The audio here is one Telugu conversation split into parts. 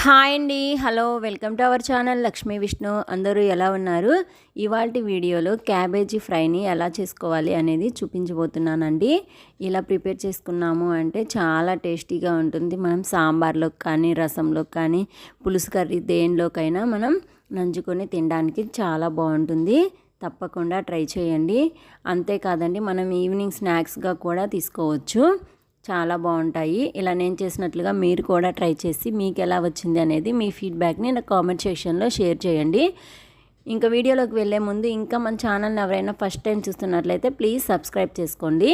హాయ్ అండి. Hello welcome to our channel Lakshmi Vishnu. అందరూ ఎలా ఉన్నారు? ఇవాళ వీడియోలో క్యాబేజీ ఫ్రైని ఎలా చేసుకోవాలి అనేది చూపించబోతున్నానండి. ఇలా ప్రిపేర్ చేసుకున్నాము అంటే చాలా టేస్టీగా ఉంటుంది. మనం సాంబార్లోకి కానీ రసంలోకి కానీ పులుసు కర్రీ దేనిలోకైనా మనం నంచుకొని తినడానికి చాలా బాగుంటుంది. తప్పకుండా ట్రై చేయండి. అంతేకాదండి మనం ఈవినింగ్ స్నాక్స్గా కూడా తీసుకోవచ్చు. చాలా బాగుంటాయి. ఇలా నేను చేసినట్లుగా మీరు కూడా ట్రై చేసి మీకు ఎలా వచ్చింది అనేది మీ ఫీడ్బ్యాక్ని నా కామెంట్ సెక్షన్లో షేర్ చేయండి. ఇంకా వీడియోలోకి వెళ్ళే ముందు ఇంకా మన ఛానల్ని ఎవరైనా ఫస్ట్ టైం చూస్తున్నట్లయితే ప్లీజ్ సబ్స్క్రైబ్ చేసుకోండి.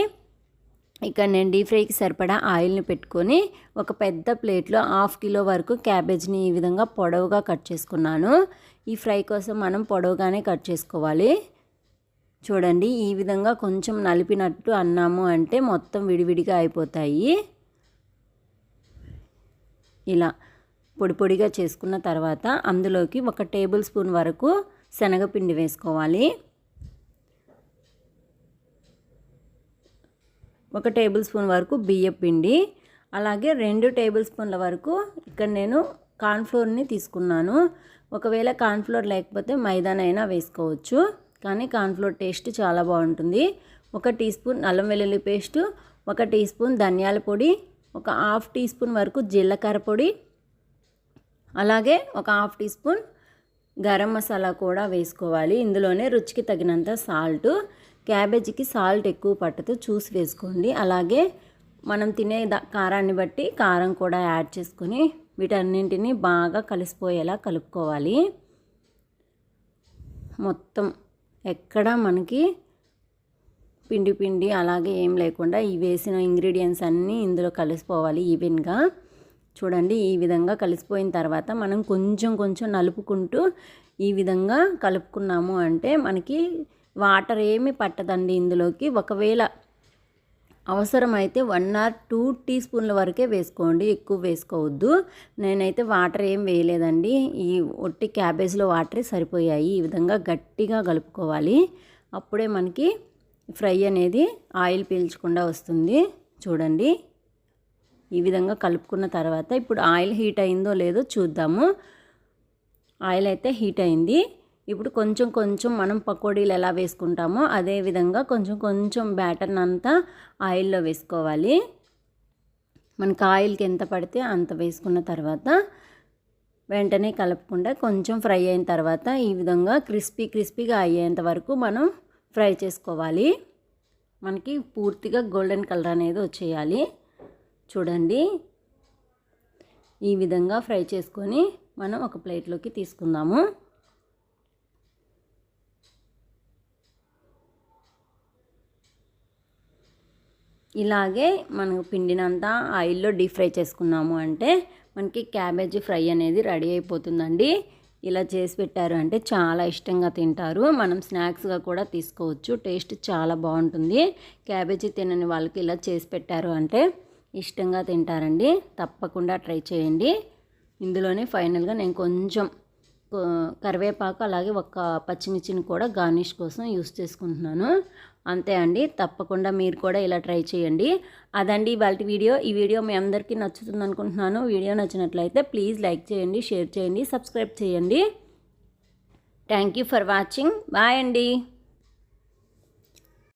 ఇక్కడ నేను డీప్ ఫ్రైకి సరిపడా ఆయిల్ని పెట్టుకొని ఒక పెద్ద ప్లేట్లో హాఫ్ కిలో వరకు క్యాబేజ్ని ఈ విధంగా పొడవుగా కట్ చేసుకున్నాను. ఈ ఫ్రై కోసం మనం పొడవుగానే కట్ చేసుకోవాలి. చూడండి ఈ విధంగా కొంచెం నలిపినట్టు అన్నాము అంటే మొత్తం విడివిడిగా అయిపోతాయి. ఇలా పొడి పొడిగా చేసుకున్న తర్వాత అందులోకి ఒక టేబుల్ స్పూన్ వరకు శనగపిండి వేసుకోవాలి. ఒక టేబుల్ స్పూన్ వరకు బియ్య పిండి అలాగే రెండు టేబుల్ స్పూన్ల వరకు ఇక్కడ నేను కార్న్ఫ్లోర్ని తీసుకున్నాను. ఒకవేళ కార్న్ఫ్లోర్ లేకపోతే మైదానైనా వేసుకోవచ్చు. కానీ కార్న్ఫ్లోర్ టేస్ట్ చాలా బాగుంటుంది. ఒక టీ స్పూన్ అల్లం వెల్లుల్లి పేస్ట్ ఒక టీ స్పూన్ ధనియాల పొడి ఒక హాఫ్ టీ స్పూన్ వరకు జీలకర్ర పొడి అలాగే ఒక half teaspoon garam masala కూడా వేసుకోవాలి. ఇందులోనే రుచికి తగినంత సాల్ట్ క్యాబేజీకి సాల్ట్ ఎక్కువ పట్టదు చూసి వేసుకోండి. అలాగే మనం తినే కారాన్ని బట్టి కారం కూడా యాడ్ చేసుకొని వీటన్నింటినీ బాగా కలిసిపోయేలా కలుపుకోవాలి. మొత్తం ఎక్కడ మనకి పిండి పిండి అలాగే ఏం లేకుండా ఈ వేసిన ఇంగ్రీడియంట్స్ అన్నీ ఇందులో కలిసిపోవాలి ఈవెన్గా. చూడండి ఈ విధంగా కలిసిపోయిన తర్వాత మనం కొంచెం కొంచెం నలుపుకుంటూ ఈ విధంగా కలుపుకున్నాము అంటే మనకి వాటర్ ఏమి పట్టదండి ఇందులోకి. ఒకవేళ అవసరమైతే వన్ ఆర్ టూ టీ స్పూన్ల వరకే వేసుకోండి ఎక్కువ వేసుకోవద్దు. నేనైతే వాటర్ ఏం వేయలేదండి. ఈ ఒట్టి క్యాబేజ్లో వాటరే సరిపోయాయి. ఈ విధంగా గట్టిగా కలుపుకోవాలి. అప్పుడే మనకి ఫ్రై అనేది ఆయిల్ పీల్చకుండా వస్తుంది. చూడండి. ఈ విధంగా కలుపుకున్న తర్వాత ఇప్పుడు ఆయిల్ హీట్ అయిందో లేదో చూద్దాము. ఆయిల్ అయితే హీట్ అయింది. ఇప్పుడు కొంచెం కొంచెం మనం పకోడీలు ఎలా వేసుకుంటామో అదే విధంగా కొంచెం కొంచెం బ్యాటర్ని అంతా ఆయిల్లో వేసుకోవాలి. మనకి ఆయిల్కి ఎంత పడితే అంత వేసుకున్న తర్వాత వెంటనే కలపకుండా కొంచెం ఫ్రై అయిన తర్వాత ఈ విధంగా క్రిస్పీ క్రిస్పీగా అయ్యేంత వరకు మనం ఫ్రై చేసుకోవాలి. మనకి పూర్తిగా గోల్డెన్ కలర్ అనేది వచ్చేయాలి. చూడండి. ఈ విధంగా ఫ్రై చేసుకొని మనం ఒక ప్లేట్లోకి తీసుకుందాము. ఇలాగే మనకు పిండినంతా ఆయిల్లో డీప్ ఫ్రై చేసుకున్నాము అంటే మనకి క్యాబేజీ ఫ్రై అనేది రెడీ అయిపోతుందండి. ఇలా చేసి పెట్టారు అంటే చాలా ఇష్టంగా తింటారు. మనం స్నాక్స్గా కూడా తీసుకోవచ్చు. టేస్ట్ చాలా బాగుంటుంది. క్యాబేజీ తినని వాళ్ళకి ఇలా చేసి పెట్టారు అంటే ఇష్టంగా తింటారండి. తప్పకుండా ట్రై చేయండి. ఇందులోనే ఫైనల్గా నేను కొంచెం కరివేపాకు అలాగే ఒక పచ్చిమిర్చిని కూడా గార్నిష్ కోసం యూస్ చేసుకుంటున్నాను. అంతే అండి. తప్పకుండా మీరు కూడా ఇలా ట్రై చేయండి. అదండి ఇవాళ వీడియో. ఈ వీడియో మీ అందరికీ నచ్చుతుంది అనుకుంటున్నాను. వీడియో నచ్చినట్లయితే ప్లీజ్ లైక్ చేయండి షేర్ చేయండి సబ్స్క్రైబ్ చేయండి. Thank you for watching. Bye అండి.